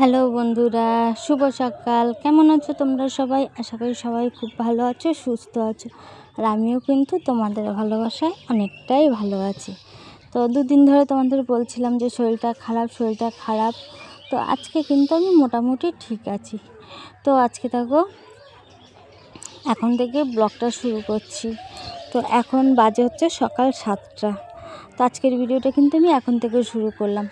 Hello বন্ধুরা, শুভ সকাল। কেমন আছো তোমরা সবাই? আশা করি সবাই খুব ভালো আছো, সুস্থ আছো। আর আমিও কিন্তু তোমাদের ভালোবাসায় অনেকটাই ভালো আছি। তো দুদিন ধরে তোমাদের বলছিলাম যে শরীরটা খারাপ শরীরটা খারাপ। তো আজকে কিন্তু আমি মোটামুটি ঠিক আছি। তো আজকে দেখো, এখন থেকে ব্লগটা শুরু করছি। তো এখন বাজে হচ্ছে সকাল সাতটা। তো আজকের ভিডিওটা কিন্তু আমি এখন থেকে শুরু করলাম।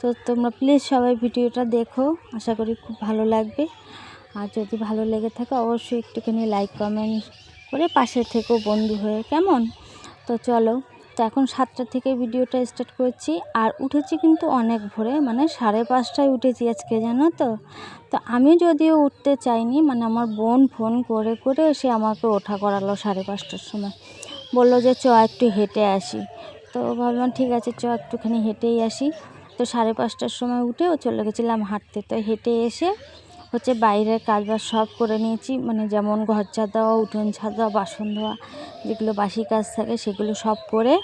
তো তোমরা প্লিজ সবাই ভিডিওটা দেখো। আশা করি খুব ভালো লাগবে। আর যদি ভালো লেগে থাকে অবশ্যই একটুখানি লাইক কমেন্ট করে পাশে থেকেও বন্ধু হয়ে, কেমন? তো চলো, তো এখন সাতটা থেকে ভিডিওটা স্টার্ট করছি। আর উঠেছি কিন্তু অনেক ভোরে মানে সাড়ে পাঁচটায় উঠেছি আজকে, জানো তো? তো আমি যদিও উঠতে চাইনি মানে আমার বোন ফোন করে করে সে আমাকে ওঠা করালো সাড়ে পাঁচটার সময়। বলল যে চ, একটু হেঁটে আসি। তো ভাবলাম ঠিক আছে, চ, একটুখানি হেঁটেই আসি। তো সাড়ে পাঁচটার সময় উঠেও চলে গেছিলাম হাঁটতে। তো হেঁটে এসে হচ্ছে বাইরের কাজবাজ সব করে নিয়েছি। মানে যেমন ঘর ছাদ দেওয়া উঠোন ছাদ দেওয়া বাসন ধোয়া, যেগুলো বাসি কাজ থাকে সেগুলো সব করে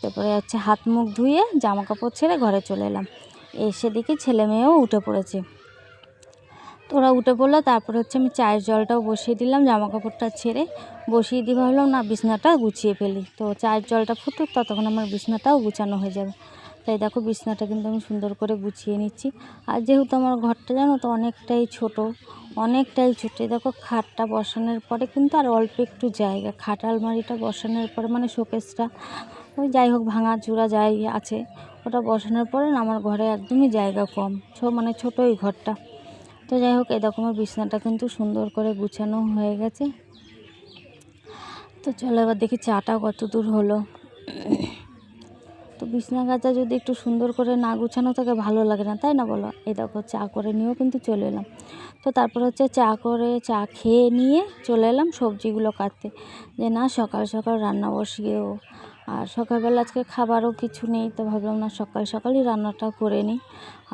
তারপরে হচ্ছে হাত মুখ ধুয়ে জামা কাপড় ছেড়ে ঘরে চলে এলাম। এসে দেখি ছেলে মেয়েও উঠে পড়েছে। তো ওরা উঠে পড়ল, তারপরে হচ্ছে আমি চায়ের জলটাও বসিয়ে দিলাম, জামা কাপড়টা ছেড়ে বসিয়ে দিয়ে ভাবলাম, না, বিছনাটা গুছিয়ে ফেলি। তো চায়ের জলটা ফুটুক, ততক্ষণ আমার বিছনাটাও গুছানো হয়ে যাবে। তাই দেখো বিছনাটা কিন্তু আমি সুন্দর করে গুছিয়ে নিচ্ছি। আর যেহেতু আমার ঘরটা জানো তো, অনেকটাই ছোট, অনেকটাই ছোটো। দেখো খাটটা বসানোর পরে কিন্তু আর অল্প একটু জায়গা, খাট আলমারিটা বসানোর পরে মানে শোকেসটা, ওই যাই হোক ভাঙা চূড়া যাই আছে, ওটা বসানোর পরে না আমার ঘরে একদমই জায়গা কম, ছো মানে ছোটোই ঘরটা। তো যাই হোক এরকম বিছনাটা কিন্তু সুন্দর করে গুছানো হয়ে গেছে। তো চলো এবার দেখি চাটা কত দূর হলো। তো বিছনা গাছা যদি একটু সুন্দর করে না গুছানো থাকে, ভালো লাগে না, তাই না বলো? এই দেখো চা করে নিয়েও কিন্তু চলে এলাম। তো তারপর হচ্ছে চা করে চা খেয়ে নিয়ে চলে এলাম সবজিগুলো কাটতে। যে না, সকাল সকাল রান্না বসিয়েও, আর সকালবেলা আজকে খাবারও কিছু নেই, তো ভাবলাম না সকাল সকালই রান্নাটা করে নিই।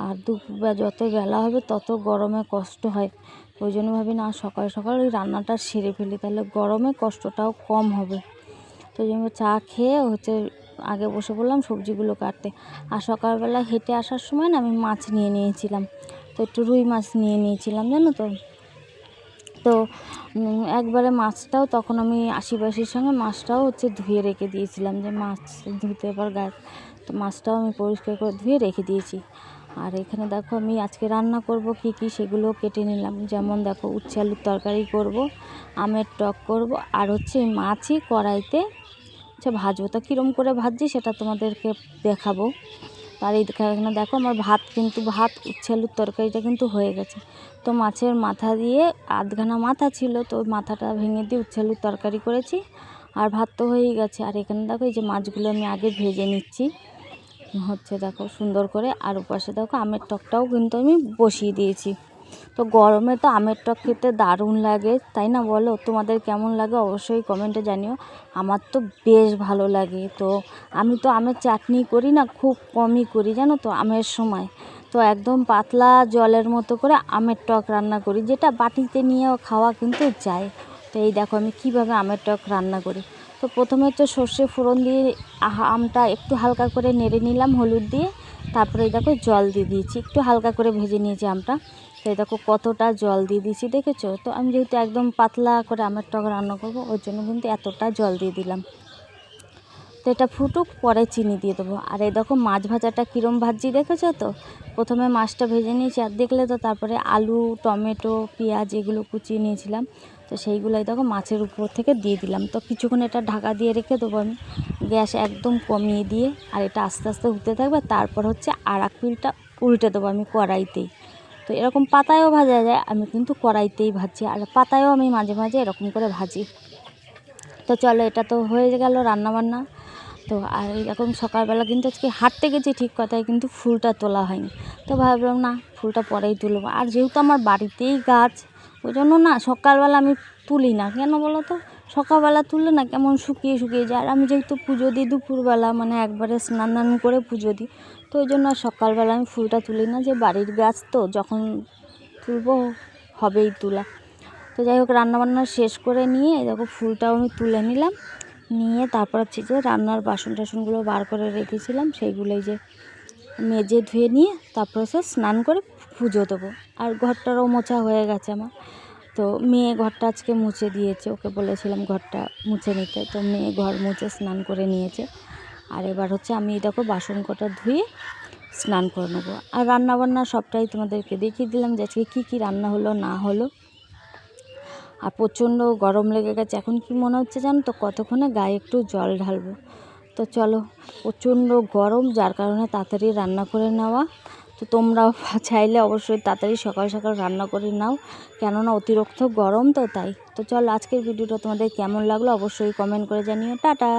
আর দুপুর যত বেলা হবে তত গরমে কষ্ট হয়। ওই জন্য ভাবি না, সকাল সকাল ওই রান্নাটা সেরে ফেলি, তাহলে গরমে কষ্টটাও কম হবে। তো ওই জন্য চা খেয়ে হচ্ছে আগে বসে পড়লাম সবজিগুলো কাটতে। আর সকালবেলা হেঁটে আসার সময় না আমি মাছ নিয়ে নিয়েছিলাম। তো একটু রুই মাছ নিয়ে নিয়েছিলাম, জানো তো? তো একবারে মাছটাও তখন আমি আশিবাসির সঙ্গে মাছটাও হচ্ছে ধুয়ে রেখে দিয়েছিলাম যে মাছ ধুতে এবার গাছ তো মাছটাও আমি পরিষ্কার করে ধুয়ে রেখে দিয়েছি। আর এখানে দেখো আমি আজকে রান্না করব কি কি সেগুলো কেটে নিলাম। যেমন দেখো উচ্ছে আলুর তরকারি করব, আমের টক করব, আর হচ্ছে মাছই কড়াইতে হচ্ছে ভাজবো। তো কীরম করে ভাজছি সেটা তোমাদেরকে দেখাবো। আর এখানে দেখো আমার ভাত কিন্তু, ভাত উচ্ছে আলুর তরকারিটা কিন্তু হয়ে গেছে। তো মাছের মাথা দিয়ে আধখানা মাথা ছিল, তো মাথাটা ভেঙে দিয়ে উচ্ছে আলুর তরকারি করেছি। আর ভাত তো হয়েই গেছে। আর এখানে দেখো, এই যে মাছগুলো আমি আগে ভেজে নিচ্ছি। হচ্ছে দেখো সুন্দর করে। আর ওপাশে দেখো আমের টকটাও কিন্তু আমি বসিয়ে দিয়েছি। তো গরমে তো আমের টক খেতে দারুণ লাগে, তাই না বলো? তোমাদের কেমন লাগে অবশ্যই কমেন্টে জানিও। আমার তো বেশ ভালো লাগে, তো আমি তো আমের চাটনি করি না, খুব কমই করি, জানো তো, আমের সময়। তো একদম পাতলা জলের মতো করে আমের টক রান্না করি, যেটা বাটিতে নিয়েও খাওয়া কিন্তু যায়। তো এই দেখো আমি কীভাবে আমের টক রান্না করি। তো প্রথমে হচ্ছে সর্ষে ফোড়ন দিয়ে আমটা একটু হালকা করে নেড়ে নিলাম হলুদ দিয়ে। তারপরে দেখো জল দিয়ে দিয়েছি, একটু হালকা করে ভেজে নিয়েছি আমটা। তো দেখো কতটা জল দিয়ে দিয়েছি, দেখেছ? তো আমি যেহেতু একদম পাতলা করে আমের টক রান্না করব, ওর জন্য কিন্তু এতটা জল দিয়ে দিলাম। তো এটা ফুটুক, পরে চিনি দিয়ে দেবো। আর এই দেখো মাছ ভাজাটা কীরম ভাজি দেখেছ তো? প্রথমে মাছটা ভেজে নিয়েছি, আর দেখলে তো তারপরে আলু, টমেটো, পেঁয়াজ এগুলো কুচিয়ে নিয়েছিলাম। তো সেইগুলোই দেখো মাছের উপর থেকে দিয়ে দিলাম। তো কিছুক্ষণ এটা ঢাকা দিয়ে রেখে দেবো আমি, গ্যাস একদম কমিয়ে দিয়ে, আর এটা আস্তে আস্তে হতে থাকবে। তারপর হচ্ছে আর এক উল্টে দেবো আমি কড়াইতেই তো এরকম পাতায়ও ভাজা যায়, আমি কিন্তু কড়াইতেই ভাজি। আর পাতায়ও আমি মাঝে মাঝে এরকম করে ভাজি। তো চলো, এটা তো হয়ে গেল রান্নাবান্না। তো আর এরকম সকালবেলা কিন্তু আজকে হাঁটতে গেছি ঠিক কথায় কিন্তু ফুলটা তোলা হয়নি। তো ভাবলাম, না, ফুলটা পরেই তুলবো। আর যেহেতু আমার বাড়িতেই গাছ, ওই জন্য না সকালবেলা আমি তুলি না। কেন বলো তো? সকালবেলা তুললে না কেমন শুকিয়ে শুকিয়ে যায়। আর আমি যেহেতু পুজো দিই দুপুরবেলা মানে একবারে স্নান টান করে পুজো দিই। তো ওই জন্য সকালবেলা আমি ফুলটা তুলি না, যে বাড়ির গাছ তো, যখন তুলবো হবেই তোলা। তো যাই হোক, রান্নাবান্না শেষ করে নিয়ে দেখো ফুলটাও আমি তুলে নিলাম। নিয়ে তারপর হচ্ছে যে রান্নার বাসন টাসনগুলো বার করে রেখেছিলাম, সেইগুলোই যে মেজে ধুয়ে নিয়ে তারপর সে স্নান করে পুজো দেবো। আর ঘরটারও মোছা হয়ে গেছে আমার। তো মেয়ে ঘরটা আজকে মুছে দিয়েছে, ওকে বলেছিলাম ঘরটা মুছে নিতে। তো মেয়ে ঘর মুছে স্নান করে নিয়েছে। আর এবার হচ্ছে আমি দেখো বাসন কটা ধুয়ে স্নান করে নেব। আর রান্না বান্না সবটাই তোমাদেরকে দেখিয়ে দিলাম যে আজকে কী কী রান্না হলো, না হলো। আর প্রচণ্ড গরম লেগে গেছে। এখন কি মনে হচ্ছে জানো তো, কতক্ষণে গায়ে একটু জল ঢালবো। তো চলো, প্রচণ্ড গরম, যার কারণে তাড়াতাড়ি রান্না করে নেওয়া। তো তোমরা চাইলে অবশ্যই তাড়াতাড়ি সকাল সকাল রান্না করে নাও। কেননা অতিরিক্ত গরম তো তাই। তো চল আজকের ভিডিওটা তোমাদের কেমন লাগল অবশ্যই কমেন্ট করে জানিও। টাটা!